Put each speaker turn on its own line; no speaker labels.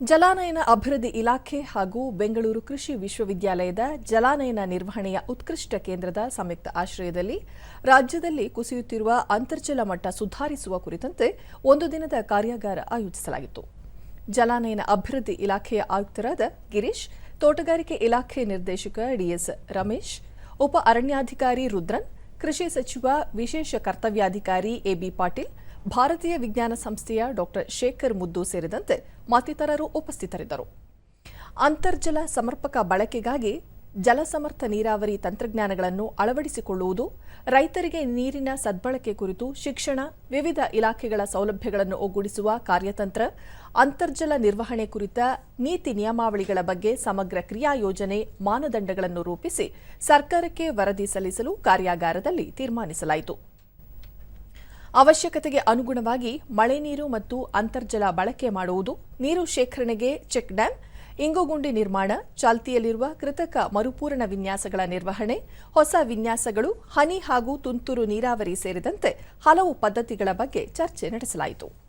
ಜಲಾನಯನ ಅಭಿವೃದ್ಧಿ ಇಲಾಖೆ ಹಾಗೂ ಬೆಂಗಳೂರು ಕೃಷಿ ವಿಶ್ವವಿದ್ಯಾಲಯದ ಜಲಾನಯನ ನಿರ್ವಹಣೆಯ ಉತ್ಕೃಷ್ಟ ಕೇಂದ್ರದ ಸಂಯುಕ್ತ ಆಶ್ರಯದಲ್ಲಿ ರಾಜ್ಯದಲ್ಲಿ ಕುಸಿಯುತ್ತಿರುವ ಅಂತರ್ಜಲ ಮಟ್ಟ ಸುಧಾರಿಸುವ ಕುರಿತಂತೆ ಒಂದು ದಿನದ ಕಾರ್ಯಾಗಾರ ಆಯೋಜಿಸಲಾಗಿತ್ತು. ಜಲಾನಯನ ಅಭಿವೃದ್ಧಿ ಇಲಾಖೆಯ ಆಯುಕ್ತರಾದ ಗಿರೀಶ್, ತೋಟಗಾರಿಕೆ ಇಲಾಖೆ ನಿರ್ದೇಶಕ ಡಿಎಸ್ ರಮೇಶ್, ಉಪ ಅರಣ್ಯಾಧಿಕಾರಿ ರುದ್ರನ್, ಕೃಷಿ ಸಚಿವ, ವಿಶೇಷ ಕರ್ತವ್ಯಾಧಿಕಾರಿ ಎಬಿ ಪಾಟೀಲ್ ಭಾರತೀಯ ವಿಜ್ಞಾನ ಸಂಸ್ಥೆಯ ಡಾಕ್ಟರ್ ಶೇಖರ್ ಮುದ್ದು ಸೇರಿದಂತೆ ಮತ್ತಿತರರು ಉಪಸ್ಥಿತರಿದ್ದರು. ಅಂತರ್ಜಲ ಸಮರ್ಪಕ ಬಳಕೆಗಾಗಿ ಜಲಸಮರ್ಥ ನೀರಾವರಿ ತಂತ್ರಜ್ಞಾನಗಳನ್ನು ಅಳವಡಿಸಿಕೊಳ್ಳುವುದು, ರೈತರಿಗೆ ನೀರಿನ ಸದ್ಬಳಕೆ ಕುರಿತು ಶಿಕ್ಷಣ, ವಿವಿಧ ಇಲಾಖೆಗಳ ಸೌಲಭ್ಯಗಳನ್ನು ಒಗ್ಗೂಡಿಸುವ ಕಾರ್ಯತಂತ್ರ, ಅಂತರ್ಜಲ ನಿರ್ವಹಣೆ ಕುರಿತ ನೀತಿ ನಿಯಮಾವಳಿಗಳ ಬಗ್ಗೆ ಸಮಗ್ರ ಕ್ರಿಯಾ ಯೋಜನೆ ಮಾನದಂಡಗಳನ್ನು ರೂಪಿಸಿ ಸರ್ಕಾರಕ್ಕೆ ವರದಿ ಸಲ್ಲಿಸಲು ಕಾರ್ಯಾಗಾರದಲ್ಲಿ ತೀರ್ಮಾನಿಸಲಾಯಿತು. ಅವಶ್ಯಕತೆಗೆ ಅನುಗುಣವಾಗಿ ಮಳೆ ನೀರು ಮತ್ತು ಅಂತರ್ಜಲ ಬಳಕೆ ಮಾಡುವುದು, ನೀರು ಶೇಖರಣೆಗೆ ಚೆಕ್ ಡ್ಯಾಂ, ಇಂಗುಗುಂಡಿ ನಿರ್ಮಾಣ, ಚಾಲ್ತಿಯಲ್ಲಿರುವ ಕೃತಕ ಮರುಪೂರಣ ವಿನ್ಯಾಸಗಳ ನಿರ್ವಹಣೆ, ಹೊಸ ವಿನ್ಯಾಸಗಳು, ಹನಿ ಹಾಗೂ ತುಂತುರು ನೀರಾವರಿ ಸೇರಿದಂತೆ ಹಲವು ಪದ್ಧತಿಗಳ ಬಗ್ಗೆ ಚರ್ಚೆ ನಡೆಸಲಾಯಿತು.